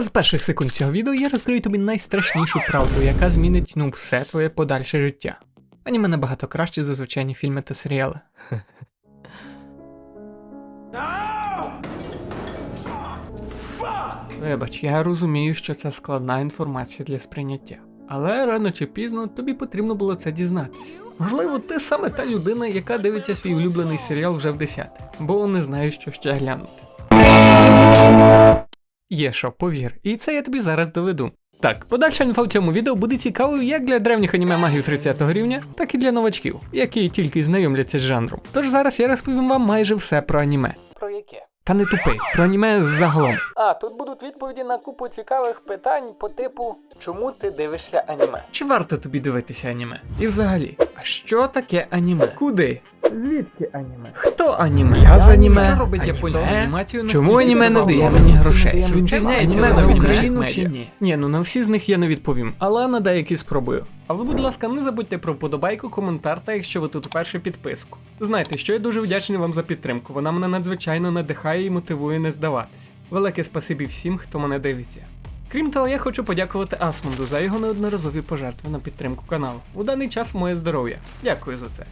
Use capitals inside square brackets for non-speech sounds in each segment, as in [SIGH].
З перших секунд цього відео я розкрию тобі найстрашнішу правду, яка змінить ну все твоє подальше життя. Аніме набагато краще за звичайні фільми та серіали. Вибач, я розумію, що це складна інформація для сприйняття. Але рано чи пізно тобі потрібно було це дізнатись. Можливо, ти саме та людина, яка дивиться свій улюблений серіал вже в десяте, бо не знає, що ще глянути. Є що, повір, і це я тобі зараз доведу. Так, подальша інфа в цьому відео буде цікавою як для древніх аніме магів 30 го рівня, так і для новачків, які тільки знайомляться з жанром. Тож зараз я розповім вам майже все про аніме. Про яке? Та не тупи, про аніме загалом. А, тут будуть відповіді на купу цікавих питань по типу чому ти дивишся аніме? Чи варто тобі дивитися аніме? І взагалі, а що таке аніме? Куди? Звідки аніме? Хто аніме? Я з аніме. Що робить японську анімацію? Чому аніме не дає мені грошей? Чи відрізняється аніме за Україну чи ні? Ні, ну на всі з них я не відповім, але на деякі спробую. А ви, будь ласка, не забудьте про вподобайку, коментар та якщо ви тут вперше підписку. Знайте, що я дуже вдячний вам за підтримку. Вона мене надзвичайно надихає і мотивує не здаватися. Велике спасибі всім, хто мене дивиться. Крім того, я хочу подякувати Асмунду за його неодноразові пожертви на підтримку каналу. У даний час моє здоров'я. Дякую за це.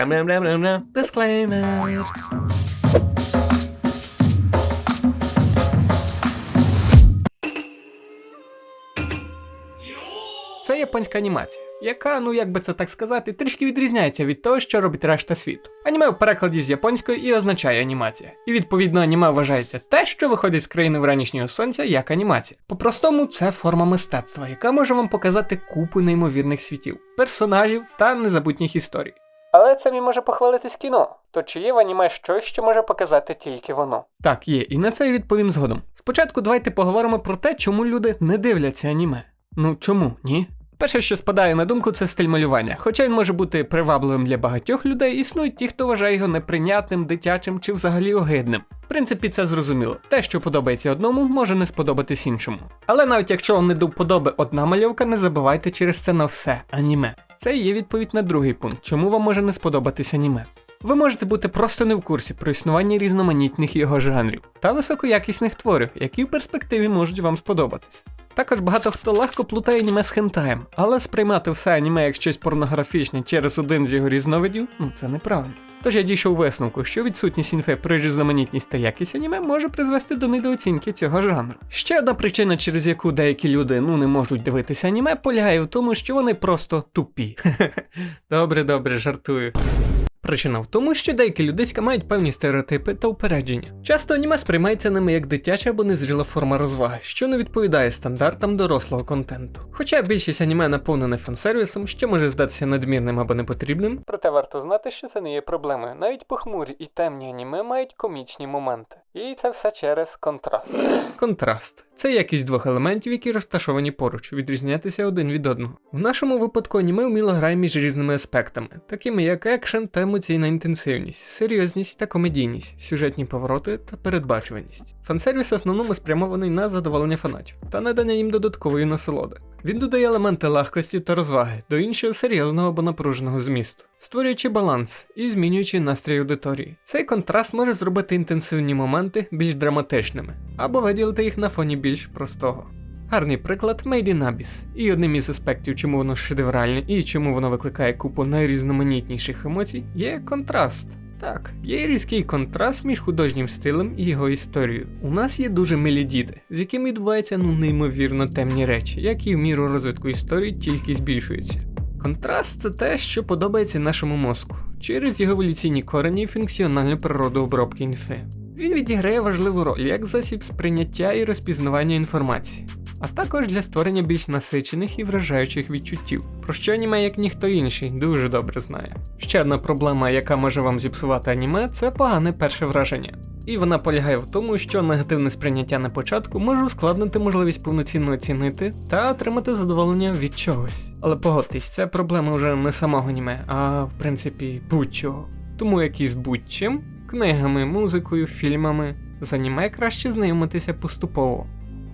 Бам-бам-бам-бам-бам. Це японська анімація, яка, ну як би це так сказати, трішки відрізняється від того, що робить решта світу. Аніме в перекладі з японської і означає анімація. І відповідно аніме вважається те, що виходить з країни вранішнього сонця як анімація. По-простому, це форма мистецтва, яка може вам показати купу неймовірних світів, персонажів та незабутніх історій. Але це мені може похвалитись кіно. То чи є в аніме щось, що може показати тільки воно? Так, є, і на це я відповім згодом. Спочатку давайте поговоримо про те, чому люди не дивляться аніме. Ну чому, ні? Перше, що спадає на думку, це стиль малювання. Хоча він може бути привабливим для багатьох людей, існують ті, хто вважає його неприйнятним, дитячим чи взагалі огидним. В принципі, це зрозуміло. Те, що подобається одному, може не сподобатись іншому. Але навіть якщо вам не до вподоби одна мальовка, не забувайте через це на все аніме. Це і є відповідь на другий пункт, чому вам може не сподобатись аніме. Ви можете бути просто не в курсі про існування різноманітних його жанрів та високоякісних творів, які в перспективі можуть вам сподобатись. Також багато хто легко плутає аніме з хентаєм, але сприймати все аніме як щось порнографічне через один з його різновидів, ну це неправильно. Тож я дійшов висновку, що відсутність інфи про різноманітність та якість аніме може призвести до недооцінки цього жанру. Ще одна причина, через яку деякі люди ну не можуть дивитися аніме, полягає в тому, що вони просто тупі. [LAUGHS] Добре, добре, жартую. Причина в тому, що деякі людиська мають певні стереотипи та упередження. Часто аніме сприймається ними як дитяча або незріла форма розваги, що не відповідає стандартам дорослого контенту. Хоча більшість аніме наповнене фансервісом, що може здатися надмірним або непотрібним, проте варто знати, що це не є проблемою. Навіть похмурі і темні аніме мають комічні моменти. І це все через контраст. Контраст це якість двох елементів, які розташовані поруч, відрізнятися один від одного. В нашому випадку аніме вміло грає між різними аспектами, такими як екшен та емоційна інтенсивність, серйозність та комедійність, сюжетні повороти та передбачуваність. Фансервіс основному спрямований на задоволення фанатів та надання їм додаткової насолоди. Він додає елементи легкості та розваги до іншого серйозного або напруженого змісту, створюючи баланс і змінюючи настрій аудиторії. Цей контраст може зробити інтенсивні моменти більш драматичними, або виділити їх на фоні більш простого. Гарний приклад Made in Abyss. І одним із аспектів, чому воно шедевральне і чому воно викликає купу найрізноманітніших емоцій, є контраст. Так, є різкий контраст між художнім стилем і його історією. У нас є дуже милі діти, з якими відбуваються ну неймовірно темні речі, які в міру розвитку історії тільки збільшуються. Контраст це те, що подобається нашому мозку, через його еволюційні корені і функціональну природу обробки інфи. Він відіграє важливу роль як засіб сприйняття і розпізнавання інформації, а також для створення більш насичених і вражаючих відчуттів, про що аніме, як ніхто інший, дуже добре знає. Ще одна проблема, яка може вам зіпсувати аніме, це погане перше враження. І вона полягає в тому, що негативне сприйняття на початку може ускладнити можливість повноцінно оцінити та отримати задоволення від чогось. Але погодьтесь, це проблема вже не самого аніме, а в принципі будь-чого. Тому як і з будь-чим, книгами, музикою, фільмами, з аніме краще знайомитися поступово.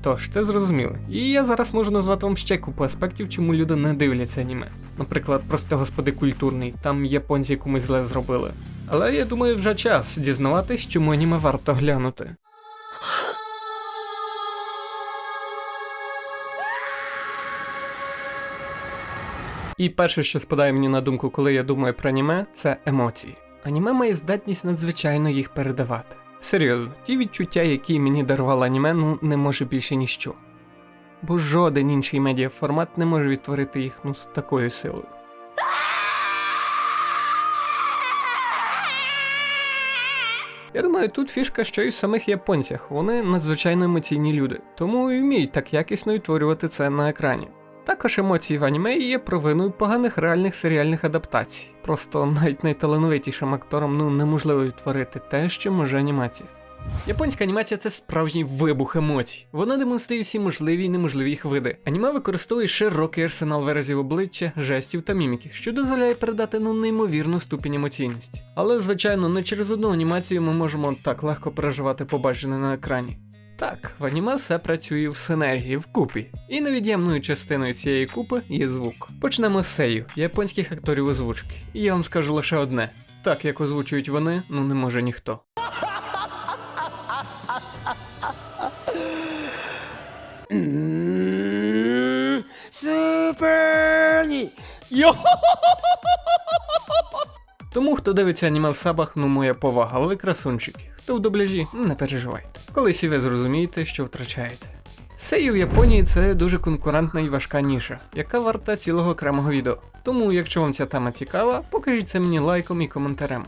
Тож, це зрозуміло. І я зараз можу назвати вам ще купу аспектів, чому люди не дивляться аніме. Наприклад, прости господи культурний, там японці комусь зле зробили. Але я думаю, вже час дізнаватись, чому аніме варто глянути. І перше, що спадає мені на думку, коли я думаю про аніме, це емоції. Аніме має здатність надзвичайно їх передавати. Серйозно, ті відчуття, які мені дарувало аніме, ну не може більше ніщо. Бо жоден інший медіаформат не може відтворити їх ну, з такою силою. Я думаю, тут фішка, що і в самих японцях. Вони надзвичайно емоційні люди, тому і вміють так якісно відтворювати це на екрані. Також емоції в аніме є провиною поганих реальних серіальних адаптацій. Просто навіть найталановитішим акторам ну неможливо відтворити те, що може анімація. Японська анімація це справжній вибух емоцій. Вона демонструє всі можливі і неможливі їх види. Аніме використовує широкий арсенал виразів обличчя, жестів та міміки, що дозволяє передати ну неймовірну ступінь емоційності. Але, звичайно, не через одну анімацію ми можемо так легко переживати побачене на екрані. Так, в аніме все працює в синергії, вкупі. І невід'ємною частиною цієї купи є звук. Почнемо з сею, японських акторів озвучки. І я вам скажу лише одне: так як озвучують вони, ну не може ніхто. Yo! Тому хто дивиться аніме в сабах, ну моя повага, ви красунчики. Хто в дубляжі, не переживайте. Колись і ви зрозумієте, що втрачаєте. Сею в Японії це дуже конкурентна і важка ніша, яка варта цілого окремого відео. Тому, якщо вам ця тема цікава, покажіть це мені лайком і коментарем.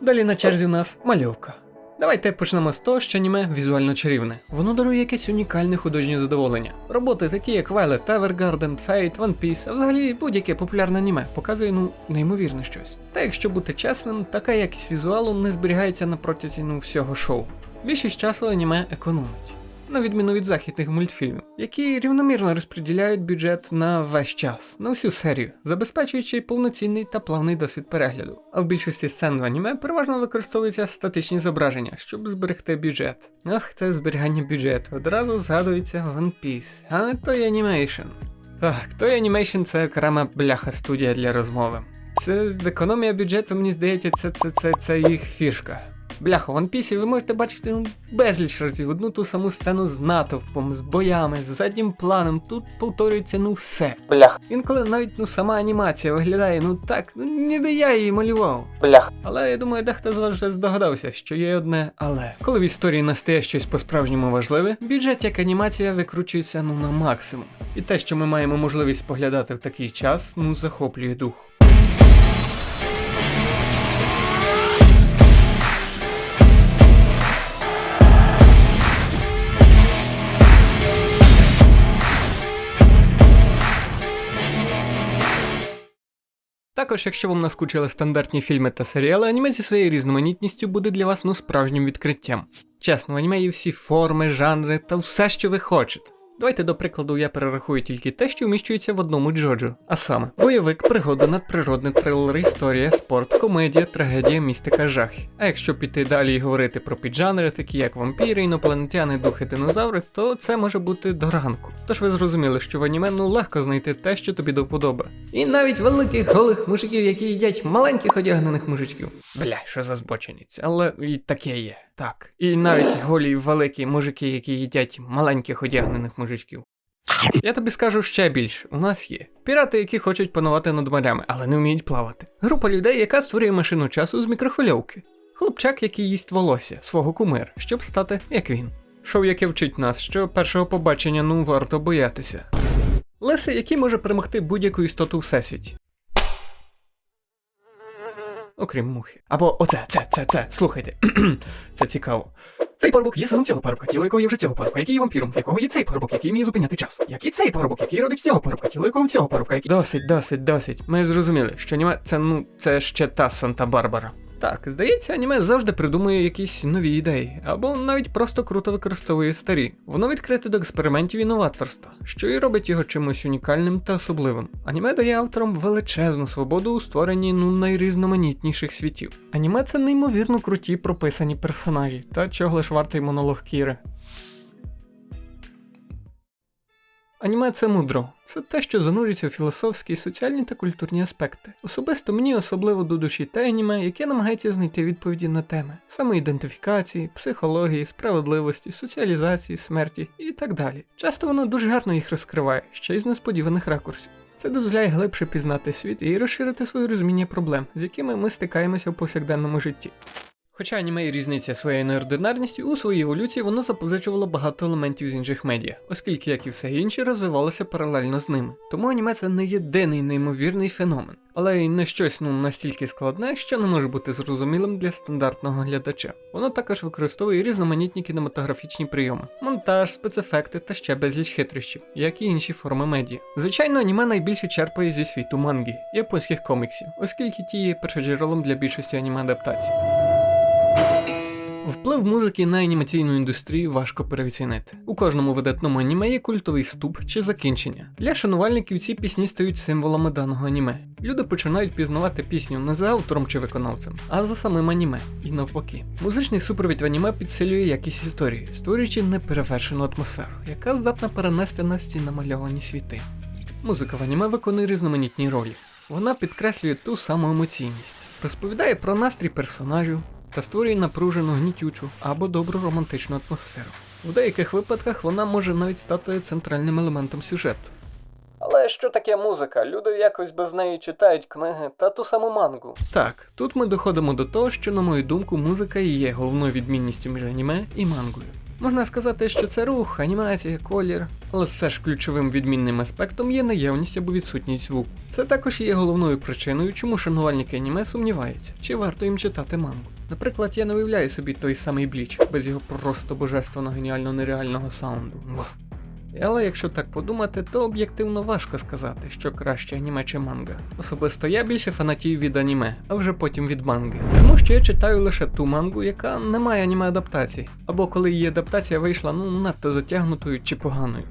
Далі на черзі у нас мальовка. Давайте почнемо з того, що аніме візуально чарівне. Воно дарує якесь унікальне художнє задоволення. Роботи такі, як Violet Evergarden, Fate, One Piece, а взагалі будь-яке популярне аніме показує ну неймовірне щось. Та якщо бути чесним, така якість візуалу не зберігається на протязі ну всього шоу. Більшість часу аніме економить. На відміну від західних мультфільмів, які рівномірно розподіляють бюджет на весь час, на всю серію, забезпечуючи повноцінний та плавний досвід перегляду. А в більшості сцен в аніме переважно використовуються статичні зображення, щоб зберегти бюджет. Ах, це зберігання бюджету. Одразу згадується One Piece, а той анімейшн. Так, той анімейшн це окрема бляха студія для розмови. Це економія бюджету, мені здається, це, це, це, це їх фішка. Бляха, в One Piece ви можете бачити ну, безліч разів одну ту саму сцену з натовпом, з боями, з заднім планом. Тут повторюється ну все. Блях, Інколи навіть ну сама анімація виглядає ну так, ну ніби я її малював. блях. Але я думаю, дехто з вас вже здогадався, що є одне але. Коли в історії настає щось по-справжньому важливе, бюджет як анімація викручується ну на максимум. І те, що ми маємо можливість поглядати в такий час, ну захоплює дух. Також, якщо вам наскучили стандартні фільми та серіали, аніме зі своєю різноманітністю буде для вас ну справжнім відкриттям. Чесно, аніме є всі форми, жанри та все, що ви хочете. Давайте, до прикладу, я перерахую тільки те, що вміщується в одному джоджо. А саме: бойовик, пригода, надприродне трилер, історія, спорт, комедія, трагедія, містика, жахи. А якщо піти далі і говорити про піджанри, такі як вампіри, інопланетяни, духи, динозаври, то це може бути до ранку. Тож ви зрозуміли, що в аніме ну легко знайти те, що тобі до вподоби. І навіть великих голих мужиків, які їдять маленьких одягнених мужичків. Бля, що за збоченість, але і таке є. Так. І навіть голі великі мужики, які їдять маленьких одягнених мужичків. Я тобі скажу ще більше. У нас є пірати, які хочуть панувати над морями, але не вміють плавати. Група людей, яка створює машину часу з мікрохвильовки. Хлопчак, який їсть волосся свого кумира, щоб стати як він. Шоу, яке вчить нас, що першого побачення ну варто боятися. Леси, який може перемогти будь-яку істоту всесвіті. Окрім мухи. Або оце, це, це, це, слухайте. [CLEARS THROAT] це цікаво. Цей парубок є сином цього парубка, тіло якого є вже цього парубка, який є вампіром, якого є цей парубок, який вміє зупиняти час. Який цей парубок, який родить цього парубка, тіло якого цього парубка, який. Досить, досить, досить. Ми зрозуміли, що німе це ну це ще та Санта-Барбара. Так, здається, аніме завжди придумує якісь нові ідеї, або навіть просто круто використовує старі. Воно відкрите до експериментів і новаторства, що і робить його чимось унікальним та особливим. Аніме дає авторам величезну свободу у створенні ну найрізноманітніших світів. Аніме це неймовірно круті прописані персонажі, та чого лиш вартий монолог Кіри. Аніме це мудро. Це те, що занурюється у філософські, соціальні та культурні аспекти. Особисто мені особливо до душі те аніме, яке намагається знайти відповіді на теми самоідентифікації, психології, справедливості, соціалізації, смерті і так далі. Часто воно дуже гарно їх розкриває, ще й з несподіваних ракурсів. Це дозволяє глибше пізнати світ і розширити своє розуміння проблем, з якими ми стикаємося в повсякденному житті. Хоча аніме різниця своєю неординарністю, у своїй еволюції воно запозичувало багато елементів з інших медіа, оскільки, як і все інше, розвивалося паралельно з ними. Тому аніме це не єдиний неймовірний феномен, але й не щось ну настільки складне, що не може бути зрозумілим для стандартного глядача. Воно також використовує різноманітні кінематографічні прийоми, монтаж, спецефекти та ще безліч хитрощів, як і інші форми медіа. Звичайно, аніме найбільше черпає зі світу манги, японських коміксів, оскільки ті є першоджерелом для більшості аніме адаптацій. Вплив музики на анімаційну індустрію важко переоцінити. У кожному видатному аніме є культовий вступ чи закінчення. Для шанувальників ці пісні стають символами даного аніме. Люди починають пізнавати пісню не за автором чи виконавцем, а за самим аніме, і навпаки. Музичний супровід в аніме підсилює якість історії, створюючи неперевершену атмосферу, яка здатна перенести нас ці намальовані світи. Музика в аніме виконує різноманітні ролі. Вона підкреслює ту саму емоційність, розповідає про настрій персонажів та створює напружену гнітючу або добру романтичну атмосферу. В деяких випадках вона може навіть стати центральним елементом сюжету. Але що таке музика? Люди якось без неї читають книги та ту саму мангу. Так, тут ми доходимо до того, що, на мою думку, музика і є головною відмінністю між аніме і мангою. Можна сказати, що це рух, анімація, колір, але все ж ключовим відмінним аспектом є наявність або відсутність звуку. Це також є головною причиною, чому шанувальники аніме сумніваються, чи варто їм читати мангу. Наприклад, я не уявляю собі той самий бліч без його просто божественно геніально нереального саунду. Але якщо так подумати, то об'єктивно важко сказати, що краще аніме чи манга. Особисто я більше фанатів від аніме, а вже потім від манги. Тому що я читаю лише ту мангу, яка не має аніме адаптації, або коли її адаптація вийшла ну надто затягнутою чи поганою.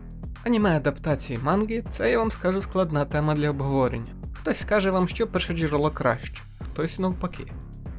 Аніме адаптації манги це я вам скажу складна тема для обговорення. Хтось скаже вам, що перше джерело краще, хтось навпаки.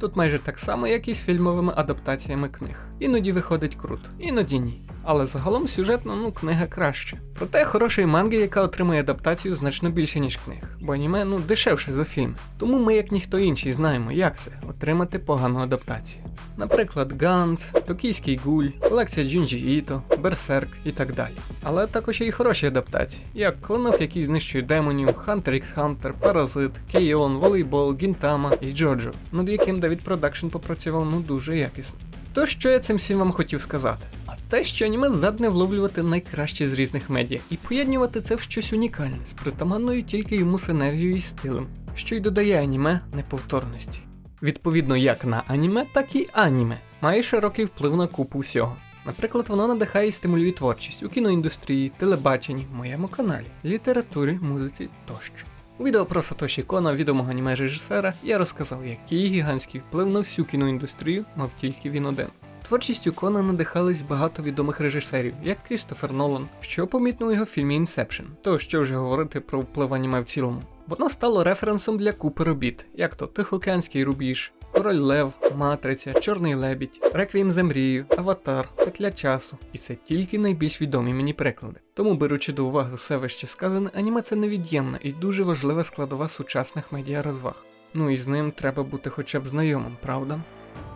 Тут майже так само, як і з фільмовими адаптаціями книг. Іноді виходить круто, іноді ні. Але загалом сюжетно, ну, книга краще. Проте хорошої манги, яка отримує адаптацію значно більше, ніж книг, бо аніме ну дешевше за фільм. Тому ми, як ніхто інший, знаємо, як це отримати погану адаптацію. Наприклад, Ганс, Токійський гуль, колекція Джунджі Іто, Берсерк і так далі. Але також є і хороші адаптації, як клинок, який знищує демонів, Hunter x Hunter, Паразит, Кейон, Волейбол, Гінтама і Джоджо, над яким Давід Продакшн попрацював ну дуже якісно. То що я цим всім вам хотів сказати? А те, що аніме здатне вловлювати найкраще з різних медіа і поєднувати це в щось унікальне з притаманною тільки йому синергією і стилем, що й додає аніме неповторності. Відповідно, як на аніме, так і аніме має широкий вплив на купу всього. Наприклад, воно надихає і стимулює творчість у кіноіндустрії, телебаченні, моєму каналі, літературі, музиці тощо. У відео про Сатоші Кона, відомого аніме режисера, я розказав, який гігантський вплив на всю кіноіндустрію мав тільки він один. Творчістю Кона надихались багато відомих режисерів, як Крістофер Нолан, що помітно у його фільмі Інсепшн, то що вже говорити про вплив аніме в цілому. Воно стало референсом для купи робіт, як то Тихоокеанський рубіж, Король Лев, Матриця, Чорний Лебідь, Реквієм за мрію, Аватар, Петля часу. І це тільки найбільш відомі мені приклади. Тому, беручи до уваги все вище сказане, аніме це невід'ємна і дуже важлива складова сучасних медіарозваг. Ну і з ним треба бути хоча б знайомим, правда?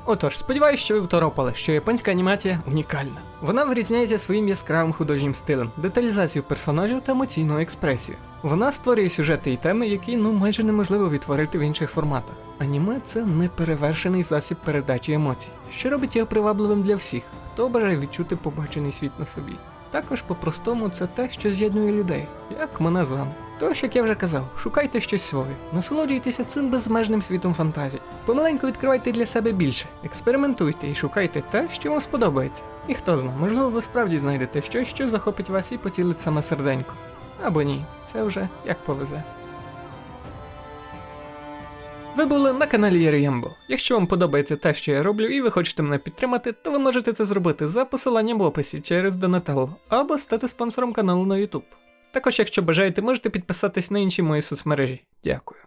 Отож, сподіваюся, що ви второпали, що японська анімація унікальна. Вона вирізняється своїм яскравим художнім стилем, деталізацією персонажів та емоційною експресією. Вона створює сюжети і теми, які ну майже неможливо відтворити в інших форматах. Аніме це неперевершений засіб передачі емоцій, що робить його привабливим для всіх, хто бажає відчути побачений світ на собі. Також по-простому це те, що з'єднує людей, як мене з вами. Тож, як я вже казав, шукайте щось своє, насолоджуйтеся цим безмежним світом фантазій. Помаленьку відкривайте для себе більше, експериментуйте і шукайте те, що вам сподобається. І хто знає, можливо, ви справді знайдете щось, що захопить вас і поцілить саме серденько. Або ні, це вже як повезе. Ви були на каналі Єріємбо. Якщо вам подобається те, що я роблю, і ви хочете мене підтримати, то ви можете це зробити за посиланням в описі через Donatello або стати спонсором каналу на YouTube. Також, якщо бажаєте, можете підписатись на інші мої соцмережі. Дякую.